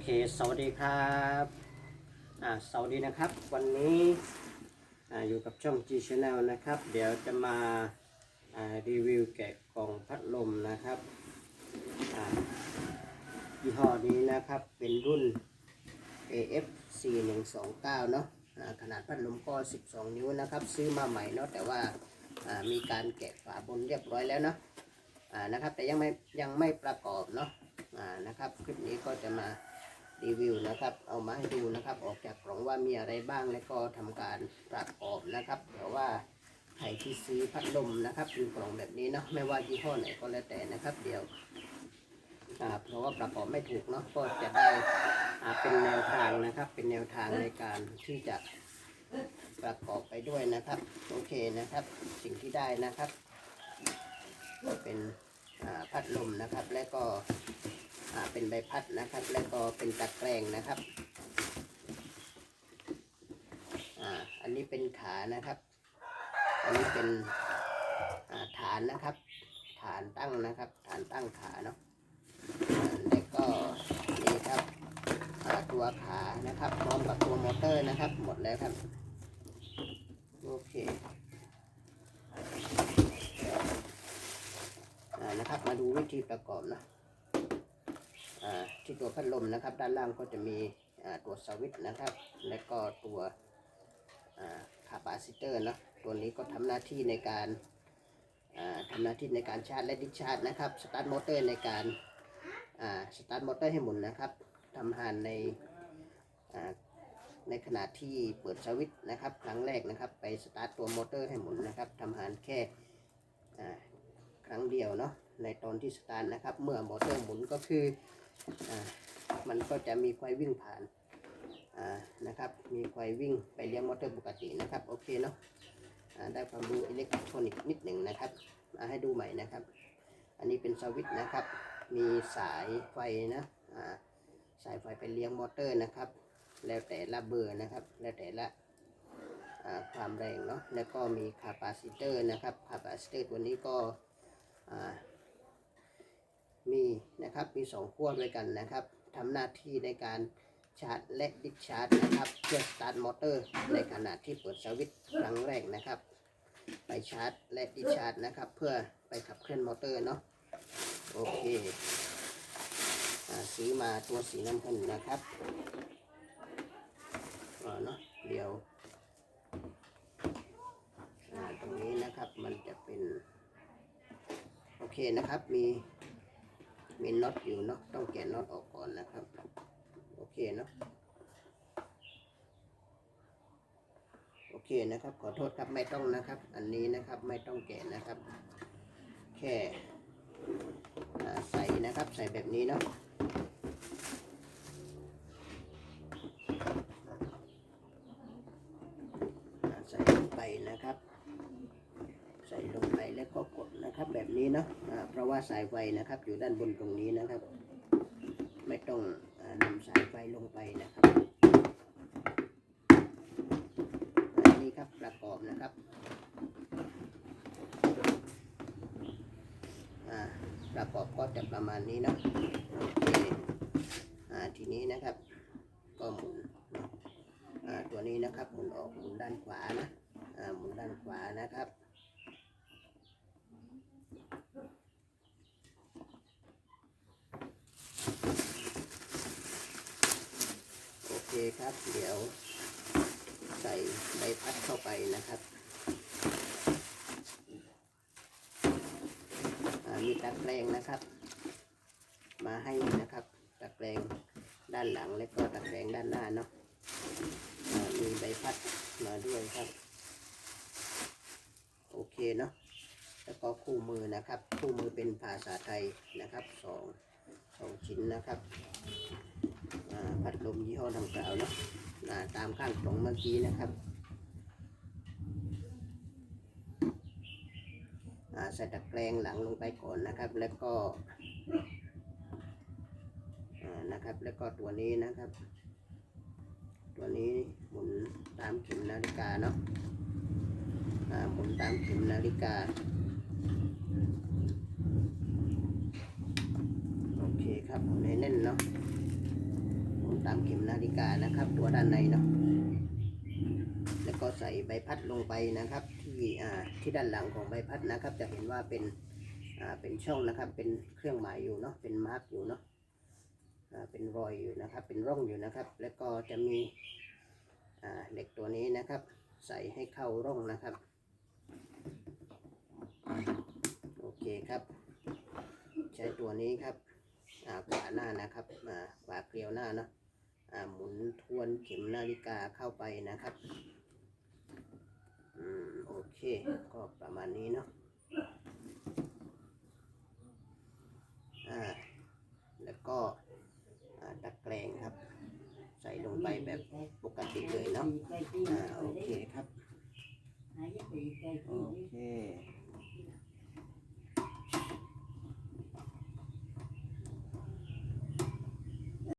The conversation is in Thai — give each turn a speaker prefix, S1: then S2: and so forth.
S1: เค สวัสดีครับอ่าสวัสดีนะครับ วันนี้อ่าอยู่กับช่อง G Channel นะครับ เดี๋ยวจะมาอ่ารีวิวแกะกล่องพัดลมนะครับอ่ายี่ห้อนี้นะครับเป็นรุ่น AF 4129เนาะอ่าขนาดพัดลมก็ 12 นิ้วนะครับ ซื้อมาใหม่เนาะแต่ว่าอ่ามีการแกะฝาบนเรียบร้อยแล้วเนาะอ่านะครับแต่ยังไม่ยังไม่ประกอบเนาะอ่านะครับ คลิปนี้ก็จะมา รีวิวนะครับ เอามาให้ดูนะครับ ออกจากกล่องว่ามีอะไรบ้างแล้วก็ทำการประกอบนะครับเพราะว่าใครที่ซื้อพัดลมนะครับเป็นกล่องแบบนี้เนาะไม่ว่ายี่ห้อไหนก็แล้วแต่นะครับ เดี๋ยวเพราะว่าประกอบไม่ถูกเนาะก็จะได้เป็นแนวทางนะครับ เป็นแนวทางในการที่จะประกอบไปด้วยนะครับ โอเคนะครับ สิ่งที่ได้นะครับ เป็นพัดลมนะครับ และก็ เป็นใบพัดนะครับ และก็เป็นตะแกรงนะครับอ่าอันนี้เป็นขานะครับ อันนี้เป็นฐานนะครับ ฐานตั้งนะครับ ฐานตั้งขาเนาะแล้วก็นี่ครับตัวขานะครับพร้อมกับตัวมอเตอร์นะครับ หมดแล้วครับโอเคอ่านะครับมาดูวิธีประกอบนะ ที่ตัวพัดลมนะครับ ด้านล่างก็จะมีตัวสวิตช์นะครับ และก็ตัวคาปาซิเตอร์นะตัวนี้ก็ทำหน้าที่ในการอ่าทำหน้าที่ในการชาร์จและดิชาร์จนะครับสตาร์ทมอเตอร์ในการสตาร์ทมอเตอร์ให้หมุนนะครับทำงานในในขณะที่เปิดสวิตช์นะครับครั้งแรกนะครับ ไปสตาร์ทตัวมอเตอร์ให้หมุนนะครับทำงานแค่ครั้งเดียวเนาะในตอนที่สตาร์ทนะครับ เมื่อมอเตอร์หมุนก็คือ มันก็จะมีไฟวิ่งผ่านนะครับ มีไฟวิ่งไปเลี้ยงมอเตอร์ปกตินะครับ โอเคเนาะได้ความรู้อิเล็กทรอนิกส์นิดหนึ่งนะครับมาให้ดูใหม่นะครับ อันนี้เป็นสวิตช์นะครับ มีสายไฟนะสายไฟไปเลี้ยงมอเตอร์นะครับ แล้วแต่ละเบอร์นะครับ แล้วแต่ละความแรงเนาะ แล้วก็มีคาปาซิเตอร์นะครับ คาปาซิเตอร์ตัวนี้ก็ มีนะครับมีสองขั้วด้วยกันนะครับทำหน้าที่ในการชาร์จและดิชาร์จนะครับเพื่อสตาร์ทมอเตอร์ในขณะที่เปิดสวิตช์ครั้งแรกนะครับ ไปชาร์จและดิชาร์จนะครับ เพื่อไปขับเคลื่อนมอเตอร์เนาะโอเคอซื้อมาตัวสีน้ำเงินนะครับอ่าเนาะเดี๋ยวตรงนี้นะครับมันจะเป็น โอเคนะครับมี มีน็อตอยู่เนาะต้องแกะน็อตออกก่อนนะครับ โอเคเนาะโอเคนะครับ ขอโทษครับไม่ต้องนะครับ อันนี้นะครับไม่ต้องแกะนะครับ แค่ใส่นะครับใส่แบบนี้เนาะใส่ลงไปนะครับ ใส่ลงไปแล้วก็กดนะครับแบบนี้เนาะเพราะว่าสายไฟนะครับ อยู่ด้านบนตรงนี้นะครับ ไม่ต้องอานำสายไฟลงไปนะครับนนี้ครับประกอบนะครับประกอบก็จะประมาณนี้เนาะโอเคอทีนี้นะครับ ก็หมุนตัวนี้นะครับหมุนออกหมุนด้านขวานะหมุนด้านขวานะครับ โอเคครับ เดี๋ยวใส่ใบพัดเข้าไปนะครับมีตะแกรงนะครับ มาให้นะครับตะแกรงด้านหลังและก็ตะแกรงด้านหน้าเนาะมีใบพัดมาด้วยครับ โอเคเนาะแล้วก็คู่มือนะครับ คู่มือเป็นภาษาไทยนะครับสองสองชิ้นนะครับ พัดลมยี่ห้อดังกล่าวเนาะตามข้างกล่องเมื่อกี้นะครับใส่ตะแกรงหลังลงไปก่อนนะครับ แล้วก็นะครับ แล้วก็ตัวนี้นะครับ ตัวนี้หมุนตามเข็มนาฬิกาเนาะหมุนตามเข็มนาฬิกาโอเคครับหมุนให้แน่นาะามเข็มนาฬิกานะครับ ตัวด้านในเนาะแล้วก็ใส่ใบพัดลงไปนะครับ ที่อ่าที่ด้านหลังของใบพัดนะครับ จะเห็นว่าเป็นอ่าเป็นช่องนะครับ เป็นเครื่องหมายอยู่เนาะเป็นมาร์กอยู่เนาะอ่าเป็นรอยอยู่นะครับ เป็นร่องอยู่นะครับ แล้วก็จะมีอ่าเหล็กตัวนี้นะครับ ใส่ให้เข้าร่องนะครับโอเคครับ ใช้ตัวนี้ครับอ่าขวาหน้านะครับอ่าขวาเกลียวหน้าเนาะ หมุนทวนเข็มนาฬิกาเข้าไปนะครับอืมโอเค ก็ประมาณนี้เนาะอ่าแล้วก็ตะแกรงครับ ใส่ลงไปแบบปกติเลยเนาะอ่าโอเคครับโอเค